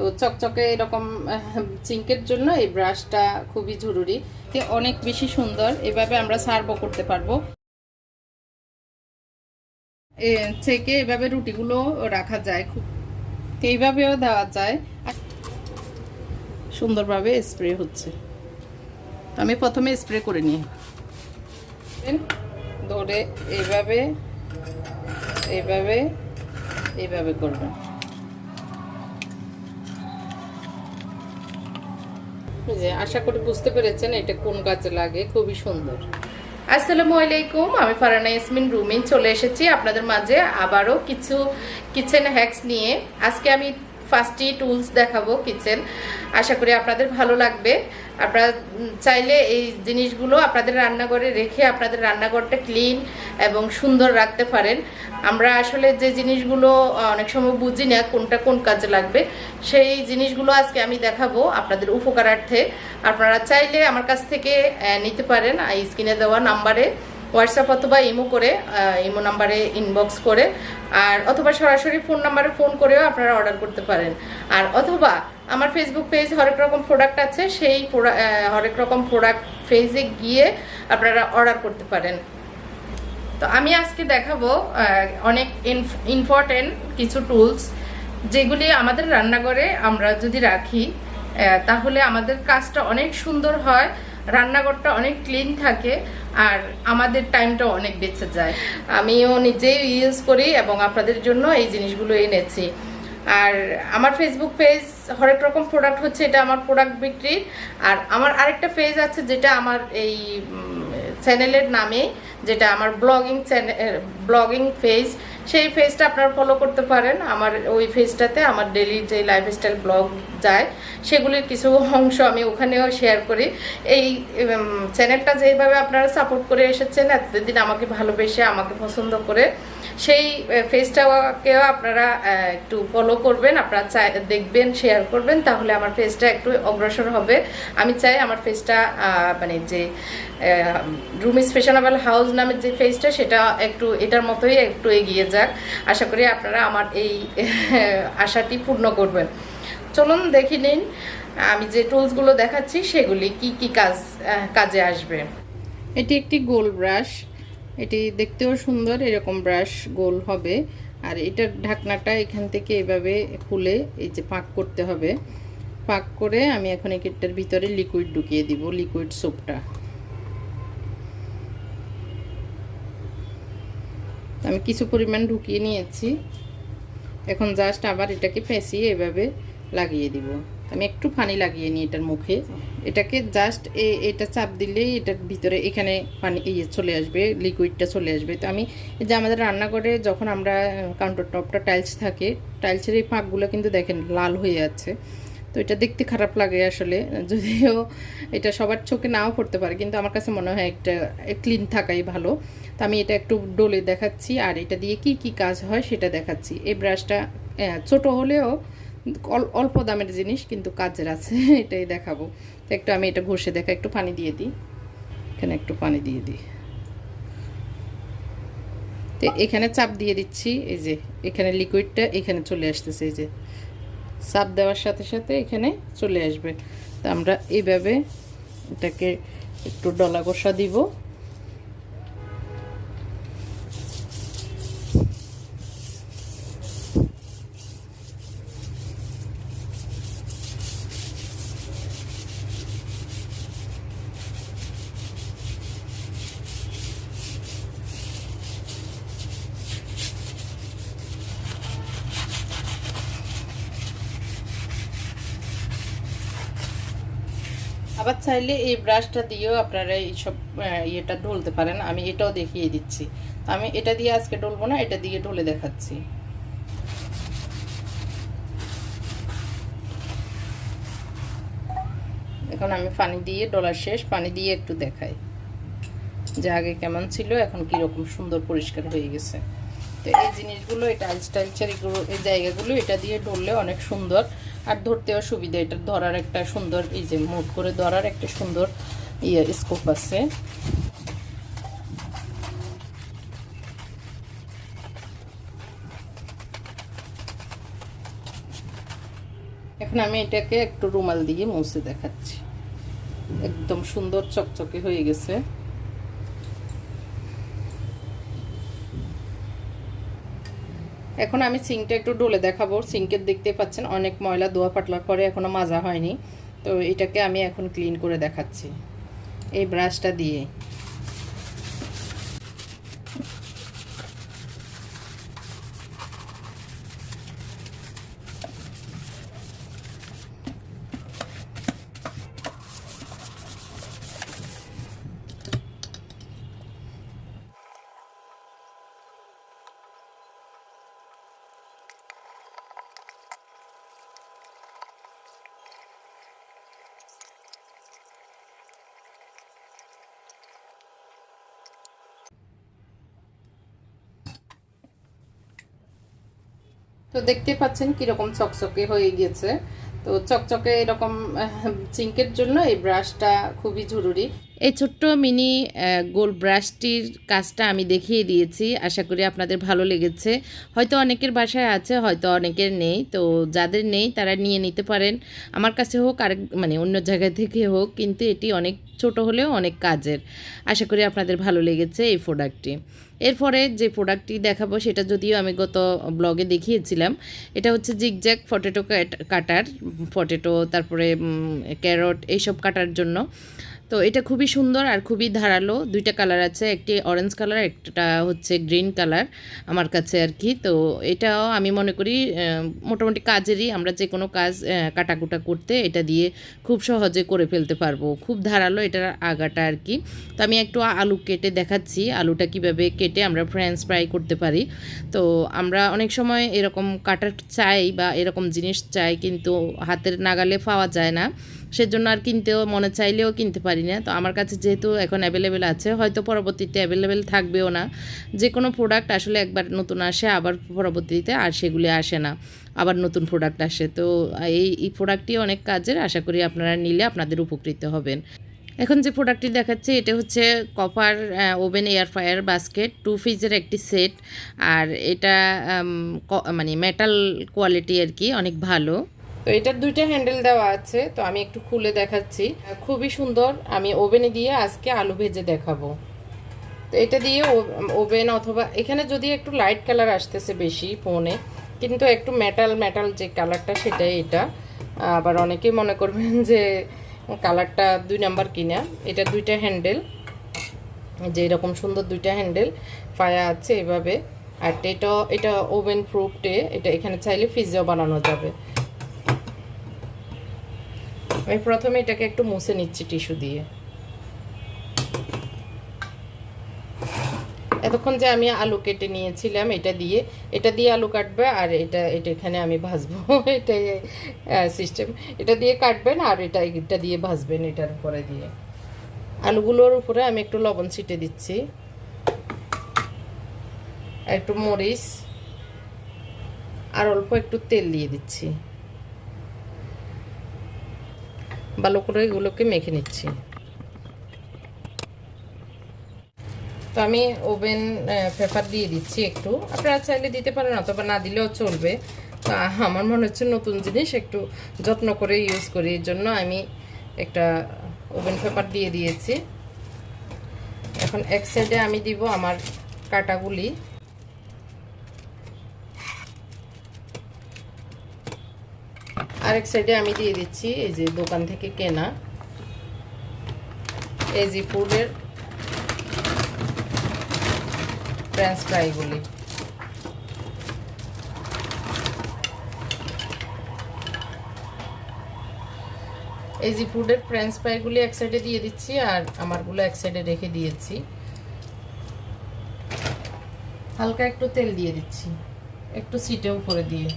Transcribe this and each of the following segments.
তো চকচকে এরকম চিঙ্কের জন্য এই ব্রাশটা খুবই জরুরি। অনেক বেশি সুন্দর, এভাবে আমরা সার্ভও করতে পারব। থেকে এভাবে রুটিগুলো রাখা যায়, খুব এইভাবেও দেওয়া যায়। সুন্দরভাবে স্প্রে হচ্ছে। আমি প্রথমে স্প্রে করে নিই। ধরে এইভাবে এইভাবে এইভাবে করবেন। যে আশা করি বুঝতে পেরেছেন এটা কোন কাজে লাগে, খুবই সুন্দর। আসসালামু আলাইকুম, আমি ফারানা ইয়াসমিন রুমিন, চলে এসেছি আপনাদের মাঝে আবারও কিছু কিচেন হ্যাক্স নিয়ে। আজকে আমি ফার্স্টই টুলস দেখাবো কিচেন। আশা করি আপনাদের ভালো লাগবে। আপনারা চাইলে এই জিনিসগুলো আপনাদের রান্নাঘরে রেখে আপনাদের রান্নাঘরটা ক্লিন এবং সুন্দর রাখতে পারেন। আমরা আসলে যে জিনিসগুলো অনেক সময় বুঝি না কোনটা কোন কাজে লাগবে, সেই জিনিসগুলো আজকে আমি দেখাবো আপনাদের উপকারার্থে। আপনারা চাইলে আমার কাছ থেকে নিতে পারেন। স্ক্রিনে দেওয়া নাম্বারে হোয়াটসঅ্যাপ অথবা ইমো করে ইমো নাম্বারে ইনবক্স করে, আর অথবা সরাসরি ফোন নাম্বারে ফোন করেও আপনারা অর্ডার করতে পারেন। আর অথবা আমার ফেসবুক পেজ হরেক রকম প্রোডাক্ট আছে, সেই হরেক রকম প্রোডাক্ট পেজে গিয়ে আপনারা অর্ডার করতে পারেন। তো আমি আজকে দেখাবো অনেক ইম্পর্টেন্ট কিছু টুলস যেগুলি আমাদের রান্নাঘরে আমরা যদি রাখি তাহলে আমাদের কাজটা অনেক সুন্দর হয়। রান্নাঘরটা অনেক ক্লিন থাকে আর আমাদের টাইমটা অনেক বেঁচে যায়। আমিও নিজেই ইউজ করি এবং আপনাদের জন্য এই জিনিসগুলো এনেছি। আর আমার ফেসবুক পেজ হরেক রকম প্রোডাক্ট হচ্ছে, এটা আমার প্রোডাক্ট বিক্রির। আর আমার আরেকটা পেজ আছে যেটা আমার এই চ্যানেলের নামে, যেটা আমার ব্লগিং চ্যানেল ব্লগিং পেজ সেই ফেজটা আপনারা ফলো করতে পারেন। আমার ওই ফেজটাতে আমার ডেলি যে লাইফস্টাইল ব্লগ যায়, সেগুলির কিছু অংশ আমি ওখানেও শেয়ার করি। এই চ্যানেলটা যেভাবে আপনারা সাপোর্ট করে এসেছেন, এতদিন আমাকে ভালোবেসে, আমাকে পছন্দ করে সেই পেজটাকেও আপনারা একটু ফলো করবেন, আপনারা চাই, দেখবেন শেয়ার করবেন, তাহলে আমার পেজটা একটু অগ্রসর হবে। আমি চাই আমার পেজটা মানে যে রুমিস ফ্যাশনেবল হাউস নামের যে পেজটা সেটা একটু, এটার মতোই একটু এগিয়ে যাক। আশা করি আপনারা আমার এই আশাটি পূর্ণ করবেন। চলুন, দেখে নিন, আমি যে টুলসগুলো দেখাচ্ছি, সেগুলি কি কি কাজ কাজে আসবে? এটি একটি গোল ব্রাশ এটি দেখতেও সুন্দর, এরকম ব্রাশ গোল হবে। আর এটার ঢাকনাটা এখান থেকে এভাবে খুলে এই যে পাক করতে হবে। পাক করে আমি এখন এটার ভিতরে লিকুইড ঢুকিয়ে দিব লিকুইড সোপটা আমি কিছু পরিমাণ ঢুকিয়ে নিয়েছি। এখন জাস্ট আবার এটাকে ফেঁসিয়ে এভাবে লাগিয়ে দিব। আমি একটু পানি লাগিয়ে নিই এটার মুখে। এটাকে জাস্ট এটা চাপ দিলেই এটার ভিতরে এখানে পানি ইয়ে চলে আসবে লিকুইডটা চলে আসবে। তো আমি যে আমাদের রান্নাঘরে যখন আমরা কাউন্টার টপটা টাইলস থাকে টাইলসের এই ফাঁকগুলো কিন্তু দেখেন লাল হয়ে যাচ্ছে তো এটা দেখতে খারাপ লাগে আসলে, যদিও এটা সবার চোখে নাও পড়তে পারে, কিন্তু আমার কাছে মনে হয় একটা ক্লিন থাকাই ভালো। তো আমি এটা একটু ডোলে দেখাচ্ছি, আর এটা দিয়ে কি কি কাজ হয় সেটা দেখাচ্ছি। এই ব্রাশটা ছোট হলেও অল্প দামের জিনিস, কিন্তু কাজের আছে, এটাই দেখাবো। তো একটু আমি এটা ঘষে দেখা, একটু পানি দিয়ে দিই। এখানে একটু পানি দিয়ে দিই। তো এখানে চাপ দিয়ে দিচ্ছি, এই যে, এখানে লিকুইডটা এখানে চলে আসতেছে, এই যে। চাপ দেওয়ার সাথে সাথে এখানে চলে আসবে। তো আমরা এইভাবে এটাকে একটু ডলা কষা দিব আবার চাইলে এই ব্রাশটা দিয়েও আপনারা এইসব ইয়েটা ঢলতে পারেন। আমি এটাও দেখিয়ে দিচ্ছি। আমি এটা দিয়ে আজকে ডলবো না, এটা দিয়ে ঢলে দেখাচ্ছি। এখন আমি পানি দিয়ে, ডলার শেষ, পানি দিয়ে একটু দেখাই। যে আগে কেমন ছিল, এখন কীরকম সুন্দর পরিষ্কার হয়ে গেছে। তো এই জিনিসগুলো এই টাইলস টাইলসের এই জায়গাগুলো, এটা দিয়ে ডললে অনেক সুন্দর। আর ধরতেও সুবিধা এটা ধরার একটা সুন্দর, এই যে মুট করে ধরার একটা সুন্দর ইয়ে স্কোপ আছে। এখন আমি এটাকে একটু রুমাল দিয়ে মুছে দেখাচ্ছি। একদম সুন্দর চকচকে হয়ে গেছে। এখন আমি সিঙ্কটা একটু ডলে দেখাবো। সিঙ্কের দেখতে পাচ্ছেন অনেক ময়লা দোয়া পাটলার পরে এখনও মাজা হয়নি। তো এটাকে আমি এখন ক্লিন করে দেখাচ্ছি। এই ব্রাশটা দিয়ে। তো দেখতে পাচ্ছেন কীরকম চকচকে হয়ে গিয়েছে। তো চকচকে এরকম চিঙ্কের জন্য এই ব্রাশটা খুবই জরুরি। এই ছোট্ট মিনি গোল ব্রাশটির কাজটা আমি দেখিয়ে দিয়েছি। আশা করি আপনাদের ভালো লেগেছে। হয়তো অনেকের বাসায় আছে, হয়তো অনেকের নেই। তো যাদের নেই, তারা নিয়ে নিতে পারেন। আমার কাছে হোক, আরেক মানে অন্য জায়গা থেকে হোক, কিন্তু এটি অনেক ছোট হলেও অনেক কাজের। আশা করি আপনাদের ভালো লেগেছে এই প্রোডাক্টটি এরপরে যে প্রোডাক্টটি দেখাবো, সেটা যদিও আমি গত ব্লগে দেখিয়েছিলাম, এটা হচ্ছে জিগজ্যাক পটেটো কাটার পটেটো তারপরে ক্যারট এইসব কাটার জন্য। তো এটা খুবই সুন্দর আর খুবই ধারালো। দুইটা কালার আছে, একটি অরেঞ্জ কালার একটা হচ্ছে গ্রিন কালার আমার কাছে আর কি। তো এটাও আমি মনে করি মোটামুটি কাজেরই। আমরা যে কোনো কাজ কাটাকুটা করতে এটা দিয়ে খুব সহজে করে ফেলতে পারব। খুব ধারালো এটার আগাটা আর কি। তো আমি একটু আলু কেটে দেখাচ্ছি, আলুটা কীভাবে কেটে আমরা ফ্রেঞ্চ ফ্রাই করতে পারি। তো আমরা অনেক সময় এরকম কাটার চাই বা এরকম জিনিস চাই, কিন্তু হাতের নাগালে পাওয়া যায় না। সেজন্য আর কিনতেও, মনে চাইলেও কিনতে পারি না। তো আমার কাছে যেহেতু এখন অ্যাভেলেবেল আছে, হয়তো পরবর্তীতে অ্যাভেলেবেল থাকবেও না। যে কোনো প্রোডাক্ট আসলে একবার নতুন আসে, আবার পরবর্তীতে আর সেগুলি আসে না। আবার নতুন প্রোডাক্ট আসে। তো এই এই প্রোডাক্টটি অনেক কাজের, আশা করি আপনারা নিলে আপনাদের উপকৃত হবেন। এখন যে প্রোডাক্টটি দেখাচ্ছি, এটা হচ্ছে copper oven air fryer basket two ফিজের একটি সেট আর এটা মানে মেটাল কোয়ালিটি আর কি, অনেক ভালো। তো এটার দুইটা হ্যান্ডেল দেওয়া আছে, তো আমি একটু খুলে দেখাচ্ছি। খুবই সুন্দর, আমি ওভেনে দিয়ে আজকে আলু ভেজে দেখাবো। তো এটা দিয়ে ওভেন অথবা, এখানে যদি একটু লাইট কালার আসতেছে বেশি ফোনে কিন্তু একটু মেটাল মেটাল যে কালারটা সেটাই এটা। আবার অনেকেই মনে করবেন যে কালারটা দুই নাম্বার কিনা, এটা দুইটা হ্যান্ডেল যে এরকম সুন্দর দুইটা হ্যান্ডেল ফায়া আছে এভাবে। আর এটা এটা ওভেন প্রুফটে এটা এখানে চাইলে ফ্রিজেও বানানো যাবে। আমি প্রথমে এটাকে একটু মুছে নিচ্ছি টিস্যু দিয়ে। এতক্ষণ যে আমি আলু কেটে নিয়েছিলাম এটা দিয়ে এটা দিয়ে আলু কাটবে আর এটা এটা এখানে আমি ভাজবো এটাই সিস্টেম এটা দিয়ে কাটবেন আর এটা এটা দিয়ে ভাজবেন এটার উপরে দিয়ে। আলুগুলোর উপরে আমি একটু লবণ ছিটে দিচ্ছি। একটু মরিচ, আর অল্প একটু তেল দিয়ে দিচ্ছি। ভালো করে এগুলোকে মেখে নিচ্ছি। তো আমি ওভেন পেপার দিয়ে দিচ্ছি একটু। আপনারা চাইলে দিতে পারেন, অথবা না দিলেও চলবে। তো আমার মনে হচ্ছে নতুন জিনিস, একটু যত্ন করে ইউজ করি। এর জন্য আমি একটা ওভেন পেপার দিয়ে দিয়েছি। এখন এক সাইডে আমি দিব আমার কাটাগুলি। আরেক সাইডে আমি দিয়ে দিচ্ছি এই যে দোকান থেকে কেনা। এজি ফুডের ফ্রেঞ্চ ফ্রাইগুলি এজি ফুডের ফ্রেঞ্চ ফ্রাইগুলি এক সাইডে দিয়ে দিচ্ছি আর আমারগুলো এক সাইডে রেখে দিয়েছি। হালকা একটু তেল দিয়ে দিচ্ছি, একটু সিটেও করে দিয়ে।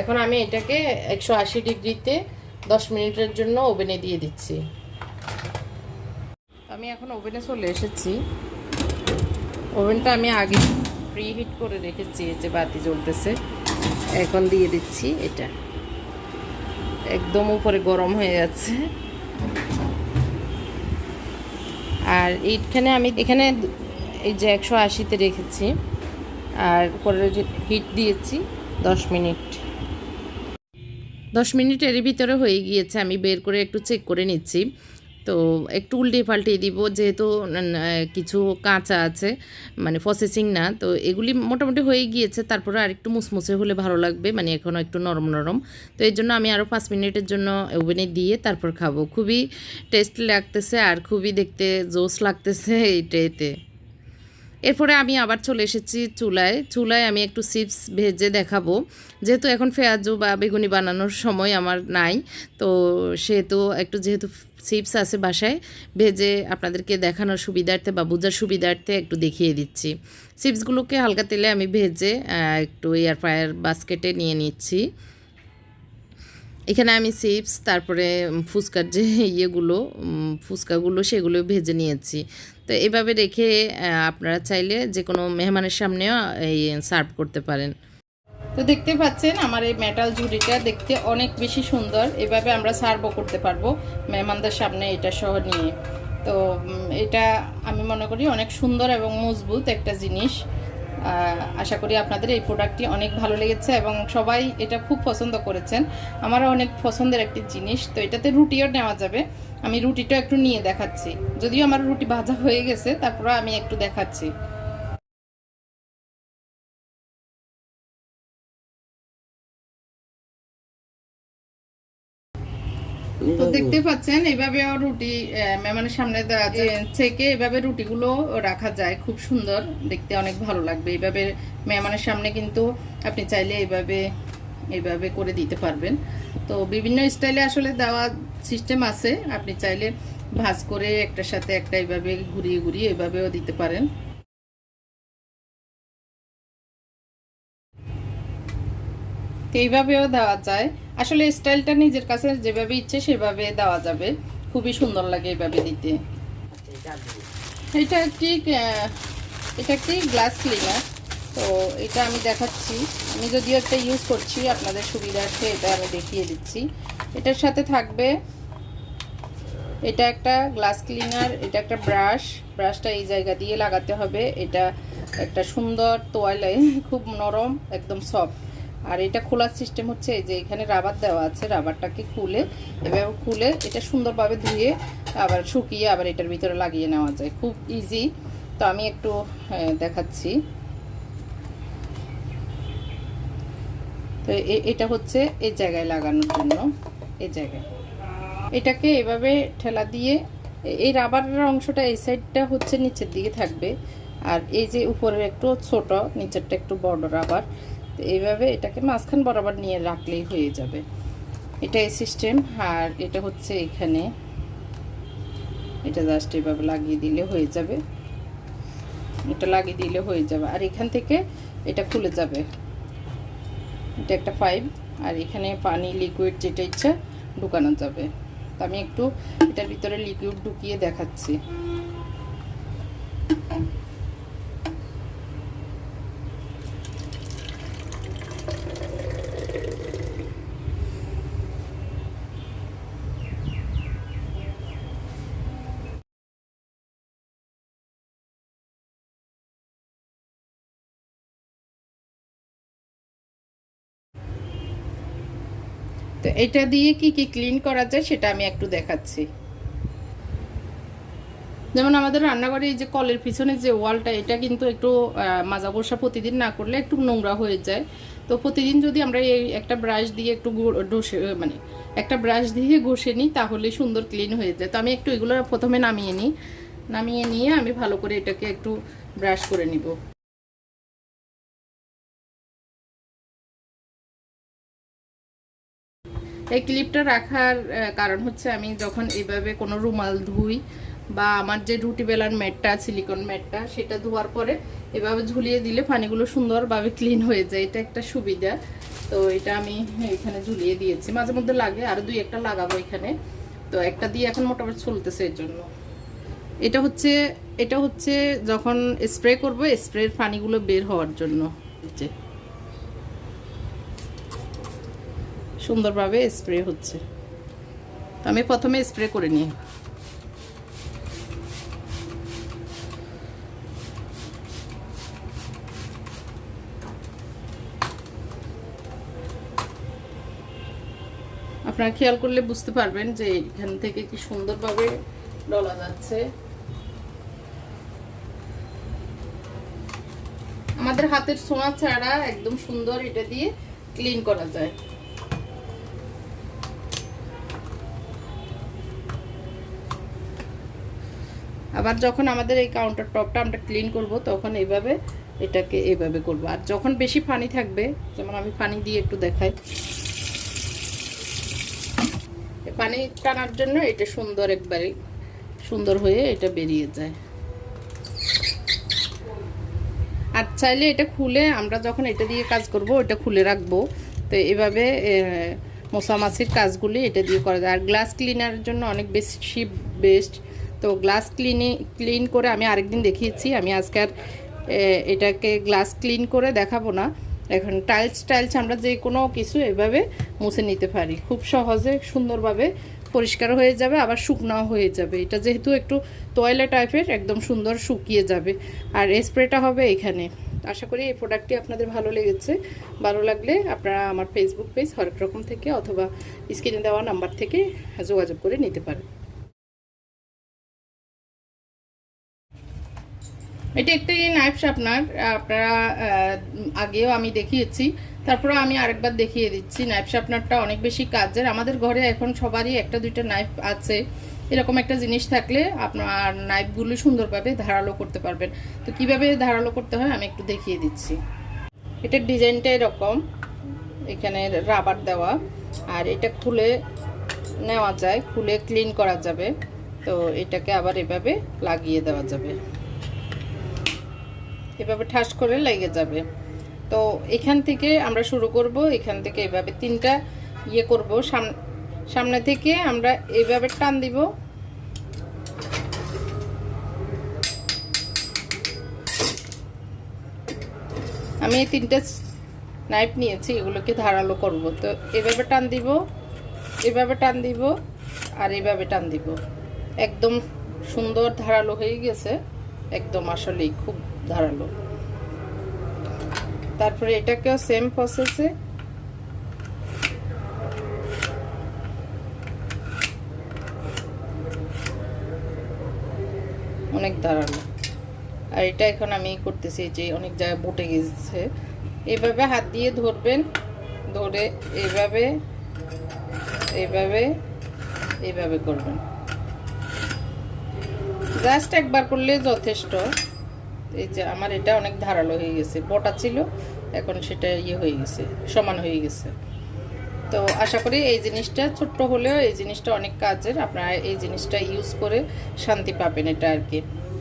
এখন আমি এটাকে একশো আশি ডিগ্রিতে দশ মিনিটের জন্য ওভেনে দিয়ে দিচ্ছি। আমি এখন ওভেনে চলে এসেছি। ওভেনটা আমি আগে প্রি হিট করে রেখেছি যে বাতি জ্বলতেছে। এখন দিয়ে দিচ্ছি এটা। একদম উপরে গরম হয়ে যাচ্ছে। আর এইখানে আমি এখানে এই যে একশো আশিতে রেখেছি। আর উপরে হিট দিয়েছি দশ মিনিট। দশ মিনিটের ভিতরে হয়ে গিয়েছে, আমি বের করে একটু চেক করে নিচ্ছি। তো একটু উল্টে পাল্টে দিব, যেহেতু কিছু কাঁচা আছে মানে প্রসেসিং না, তো এগুলি মোটামুটি হয়ে গিয়েছে, তারপরে আর একটু মুসমুসে হলে ভালো লাগবে মানে এখনও একটু নরম নরম। তো এই জন্য আমি আরও পাঁচ মিনিটের জন্য ওভেনে দিয়ে তারপর খাব। খুবই টেস্ট লাগতেছে আর খুবই দেখতে জোস লাগতেছে এইটা এতে এরপরে আমি আবার চলে এসেছি চুলায়। চুলায় আমি একটু চিপস ভেজে দেখাবো। যেহেতু এখন পেঁয়াজু বা বেগুনি বানানোর সময় আমার নাই, তো সেহেতু একটু যেহেতু চিপস আছে বাসায়, ভেজে আপনাদেরকে দেখানোর সুবিধার্থে বা বোঝার সুবিধার্থে একটু দেখিয়ে দিচ্ছি। চিপসগুলোকে হালকা তেলে আমি ভেজে একটু এয়ার ফ্রায়ার বাস্কেটে নিয়ে নিচ্ছি। এখানে আমি চিপস, তারপরে ফুচকার যে ইয়েগুলো ফুচকাগুলো সেগুলো ভেজে নিয়েছি। তো এভাবে রেখে আপনারা চাইলে যে কোনো মেহমানের সামনেও এই সার্ভ করতে পারেন। তো দেখতে পাচ্ছেন, আমার এই মেটাল ঝুড়িটা দেখতে অনেক বেশি সুন্দর। এভাবে আমরা সার্ভও করতে পারব মেহমানদের সামনে এটা সহ নিয়ে। তো এটা আমি মনে করি অনেক সুন্দর এবং মজবুত একটা জিনিস। আশা করি আপনাদের এই প্রোডাক্টটি অনেক ভালো লেগেছে এবং সবাই এটা খুব পছন্দ করেছেন। আমারও অনেক পছন্দের একটি জিনিস। তো এটাতে রুটিও নেওয়া যাবে। আমি রুটিটা একটু নিয়ে দেখাচ্ছি। যদিও আমার রুটি ভাজা হয়ে গেছে তারপরে আমি একটু দেখাচ্ছি। তো দেখতে পাচ্ছেন এইভাবেও রুটি মেহমানের সামনে থেকে এভাবে রুটিগুলো রাখা যায় খুব সুন্দর দেখতে অনেক ভালো লাগবে। এইভাবে মেহমানের সামনে কিন্তু আপনি চাইলে এইভাবে এইভাবে করে দিতে পারবেন। তো বিভিন্ন স্টাইলে আসলে দেওয়া সিস্টেম আছে আপনি চাইলে ভাজ করে একটার সাথে একটা এইভাবে ঘুরিয়ে ঘুরিয়ে এভাবেও দিতে পারেন। এইভাবেও দেওয়া যায়। আসলে স্টাইলটা নিজের কাছে যেভাবে ইচ্ছে সেভাবে দেওয়া যাবে। খুবই সুন্দর লাগে এইভাবে দিতে। এটা একটি এটা একটি গ্লাস ক্লিনার তো এটা আমি দেখাচ্ছি। আমি যদিও একটা ইউজ করছি, আপনাদের সুবিধার্থে এটা আমি দেখিয়ে দিচ্ছি। এটার সাথে থাকবে, এটা একটা গ্লাস ক্লিনার এটা একটা ব্রাশ ব্রাশটা এই জায়গা দিয়ে লাগাতে হবে। এটা একটা সুন্দর তোয়ালে, খুব নরম, একদম সফট আর এটা খোলার সিস্টেম হচ্ছে এই যে এখানে রাবার দেওয়া আছে, রাবারটাকে খুলে এবার খুলে এটা সুন্দরভাবে ধুয়ে আবার শুকিয়ে আবার এটার ভিতরে লাগিয়ে নেওয়া যায়। খুব ইজি তো আমি একটু দেখাচ্ছি। তো এটা হচ্ছে এই জায়গায় লাগানোর জন্য এই জায়গায়। এটাকে এভাবে ঠেলা দিয়ে, এই রাবারের অংশটা এই সাইডটা হচ্ছে নিচের দিকে থাকবে, আর এই যে উপরের একটু ছোট, নিচেরটা একটু বড় রাবার, তো এইভাবে এটাকে মাঝখান বরাবর নিয়ে রাখলেই হয়ে যাবে। এটা এই সিস্টেম আর এটা হচ্ছে এখানে। এটা জাস্ট এভাবে লাগিয়ে দিলে হয়ে যাবে। এটা লাগিয়ে দিলে হয়ে যাবে, আর এখান থেকে এটা খুলে যাবে। এটা একটা পাইপ আর এখানে পানি লিকুইড যেটা ইচ্ছা ঢুকানো যাবে। আমি একটু এটার ভিতরে লিকুইড ঢুকিয়ে দেখাচ্ছি। তো এটা দিয়ে কি কি ক্লিন করা যায় সেটা আমি একটু দেখাচ্ছি। যেমন আমাদের রান্নাঘরে এই যে কলের পিছনে যে ওয়ালটা, এটা কিন্তু একটু মাজা বসা প্রতিদিন না করলে একটু নোংরা হয়ে যায়। তো প্রতিদিন যদি আমরা এই একটা ব্রাশ দিয়ে একটু ঘষে মানে একটা ব্রাশ দিয়ে ঘষে নিই, তাহলে সুন্দর ক্লিন হয়ে যায়। তো আমি একটু এগুলো প্রথমে নামিয়ে নিই। নামিয়ে নিয়ে আমি ভালো করে এটাকে একটু ব্রাশ করে নিব। এই ক্লিপটা রাখার কারণ হচ্ছে আমি যখন এইভাবে কোনো রুমাল ধুই বা আমার যে রুটি বেলার ম্যাটটা সিলিকন ম্যাটটা, সেটা ধোয়ার পরে এভাবে ঝুলিয়ে দিলে পানিগুলো সুন্দরভাবে ক্লিন হয়ে যায়। এটা একটা সুবিধা। তো এটা আমি এখানে ঝুলিয়ে দিয়েছি। মাঝে মধ্যে লাগে, আর দুই একটা লাগাবো এখানে। তো একটা দিয়ে এখন মোটামুটি চলতেছে এর জন্য। এটা হচ্ছে এটা হচ্ছে যখন স্প্রে করব স্প্রের পানিগুলো বের হওয়ার জন্য। যে। সুন্দরভাবে স্প্রে হচ্ছে। আমি প্রথমে স্প্রে করে নিই। আপনারা খেয়াল করলে বুঝতে পারবেন যে এখান থেকে কি সুন্দরভাবে ডলা যাচ্ছে। আমাদের হাতের ছোঁয়া ছাড়া একদম সুন্দর এটা দিয়ে ক্লিন করা যায়। আবার যখন আমাদের এই কাউন্টার টপটা আমরা ক্লিন করব, তখন এইভাবে এটাকে এইভাবে করব। আর যখন বেশি পানি থাকবে, যেমন আমি পানি দিয়ে একটু দেখাই। পানি টানার জন্য এটা সুন্দর একবারে, সুন্দর হয়ে এটা বেরিয়ে যায়। আর চাইলে এটা খুলে আমরা যখন এটা দিয়ে কাজ করব এটা খুলে রাখব। তো এভাবে মশা মাছির কাজগুলি এটা দিয়ে করা যায়। আর গ্লাস ক্লিনারের জন্য অনেক বেশি বেস্ট তো গ্লাস ক্লিনি ক্লিন করে আমি আরেকদিন দেখিয়েছি। আমি আজকে আর এটাকে গ্লাস ক্লিন করে দেখাবো না। এখন টাইলস টাইলস আমরা যে কোনো কিছু এভাবে মুছে নিতে পারি। খুব সহজে, সুন্দরভাবে পরিষ্কার হয়ে যাবে, আবার শুকনাও হয়ে যাবে। এটা যেহেতু একটু তয়লা টাইপের একদম সুন্দর শুকিয়ে যাবে। আর স্প্রেটা হবে এখানে। আশা করি এই প্রোডাক্টটি আপনাদের ভালো লেগেছে। ভালো লাগলে আপনারা আমার ফেসবুক পেজ হরেক রকম থেকে অথবা স্ক্রিনে দেওয়া নাম্বার থেকে যোগাযোগ করে নিতে পারেন। এটা একটি নাইফ শার্পনার আপনারা আগেও আমি দেখিয়েছি। তারপরে আমি আরেকবার দেখিয়ে দিচ্ছি, নাইফ শার্পনারটা অনেক বেশি কাজের। আমাদের ঘরে এখন সবারই একটা দুইটা নাইফ আছে। এরকম একটা জিনিস থাকলে আপনার নাইফগুলো সুন্দরভাবে ধারালো করতে পারবেন। তো কীভাবে ধারালো করতে হয় আমি একটু দেখিয়ে দিচ্ছি। এটার ডিজাইনটা এরকম। এখানে রাবার দেওয়া। আর এটা খুলে নেওয়া যায়, খুলে ক্লিন করা যাবে। তো এটাকে আবার এভাবে লাগিয়ে দেওয়া যাবে। এভাবে ঠাস করে লেগে যাবে। তো এখান থেকে আমরা শুরু করব, এখান থেকে এভাবে তিনটা ইয়ে করব। সামনে থেকে আমরা এইভাবে টান দিব। আমি এই তিনটা নাইফ নিয়েছি, এগুলোকে ধারালো করব। তো এভাবে টান দিব, এভাবে টান দিব, আর এভাবে টান দিব। একদম সুন্দর ধারালো হয়ে গেছে। একদম আসলেই খুব ধারালো। তারপরে এটাকেও সেম প্রসেসে অনেক ধারালো। আর এটা এখন আমি করতেছি যে অনেক জায়গায় বটে গেছে। এভাবে হাত দিয়ে ধরবেন, ধরে এভাবে এইভাবে এইভাবে করবেন। জাস্ট একবার করলে যথেষ্ট। এই যে আমার এটা অনেক ধারালো হয়ে গেছে। বটা ছিল, এখন সেটা ইয়ে হয়ে গেছে, সমান হয়ে গেছে। তো আশা করি এই জিনিসটা ছোট্ট হলেও এই জিনিসটা অনেক কাজের। আপনারা এই জিনিসটা ইউজ করে শান্তি পাবেন এটা আর কি।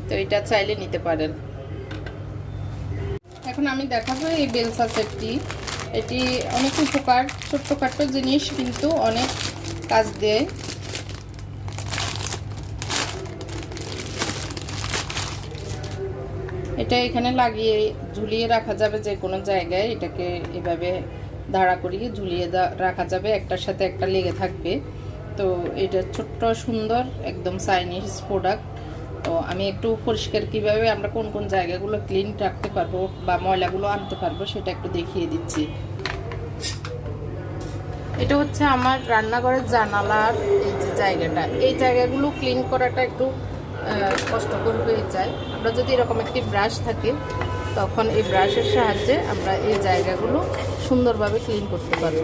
তো এটা চাইলে নিতে পারেন। এখন আমি দেখাবো এই বেলসা সেটটি। এটি অনেক উপকার, ছোট্টখাট্ট জিনিস, কিন্তু অনেক কাজ দেয়। এটা এখানে লাগিয়ে, ঝুলিয়ে রাখা যাবে যে কোনো জায়গায়। এটাকে এভাবে দাঁড়া করিয়ে ঝুলিয়ে রাখা যাবে। একটার সাথে একটা লেগে থাকবে। তো এটা ছোট্ট, সুন্দর, একদম চাইনিজ প্রোডাক্ট তো আমি একটু পরিষ্কার কীভাবে আমরা কোন কোন জায়গাগুলো ক্লিন রাখতে পারব বা ময়লাগুলো আনতে পারব সেটা একটু দেখিয়ে দিচ্ছি। এটা হচ্ছে আমার রান্নাঘরের জানালার এই যে জায়গাটা। এই জায়গাগুলো ক্লিন করাটা একটু কষ্টকর হয়ে যায়। আমরা যদি এরকম একটি ব্রাশ থাকে, তখন এই ব্রাশের সাহায্যে আমরা এই জায়গাগুলো সুন্দরভাবে ক্লিন করতে পারব।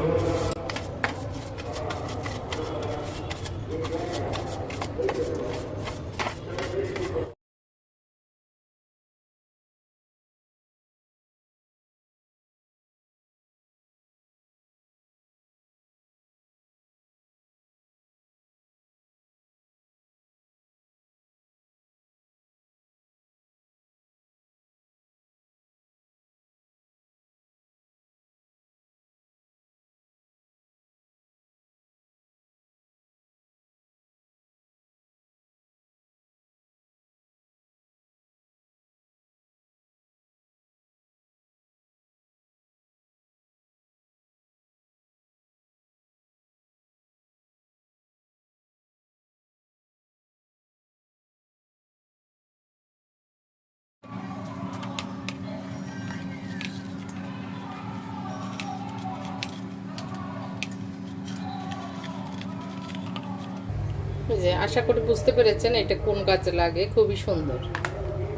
যে আশা করি বুঝতে পেরেছেন এটা কোন গাছে লাগে, খুবই সুন্দর।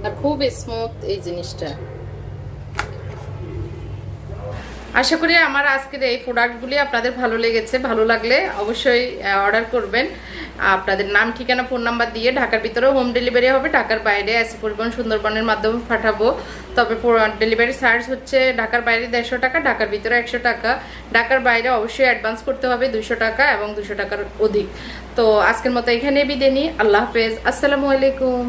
আর খুব স্মুথ এই জিনিসটা। আশা করি আমার আজকের এই প্রোডাক্টগুলি আপনাদের ভালো লেগেছে, ভালো লাগলে অবশ্যই অর্ডার করবেন। আপনাদের নাম, ঠিকানা, ফোন নাম্বার দিয়ে ঢাকার ভিতরেও হোম ডেলিভারি হবে। ঢাকার বাইরে এসি পরিবহন সুন্দরবনের মাধ্যমে পাঠাবো। তবে ডেলিভারি চার্জ হচ্ছে ঢাকার বাইরে দেড়শো টাকা, ঢাকার ভিতরে একশো টাকা। ঢাকার বাইরে অবশ্যই অ্যাডভান্স করতে হবে দুশো টাকা এবং দুশো টাকার অধিক। তো আজকের মতো এখানে বিদে নিই। আল্লাহ হাফেজ। আসসালামু আলাইকুম।